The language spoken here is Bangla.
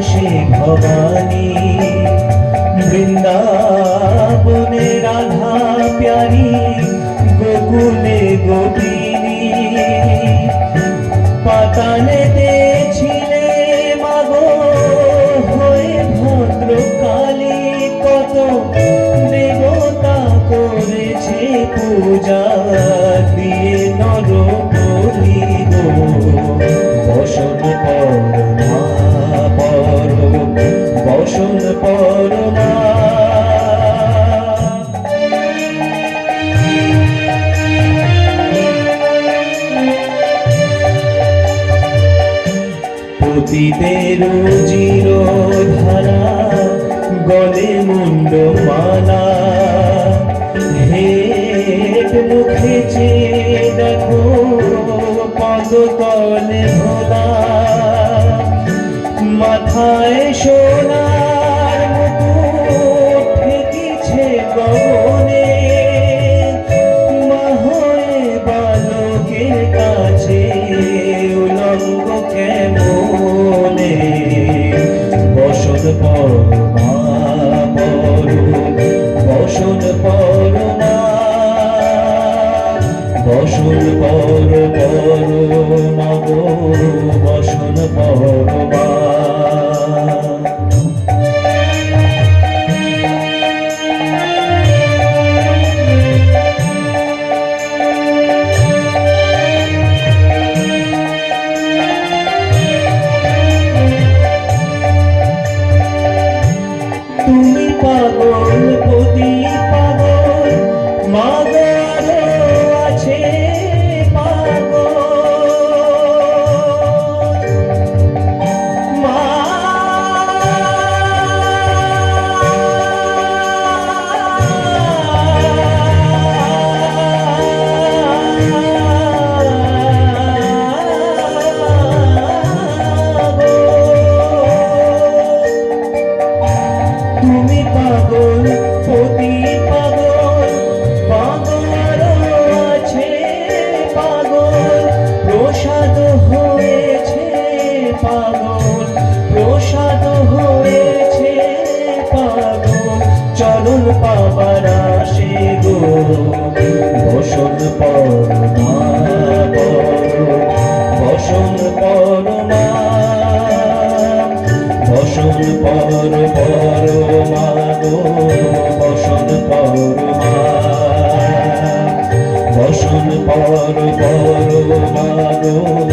কৈলাসে ভবানী বৃন্দাবনে রাধা প্যারি গোকুলে গোপিনী পাতালেতে ছিলে মাগো হয়ে ভদ্র কালী কত দেবতা করেছে পূজা দিয়ে পতিতের জির ধারা গলে মুন্ড মালা হেট বসন পর পর মাগো বাসন পর বসন পর বসন পর পর মানো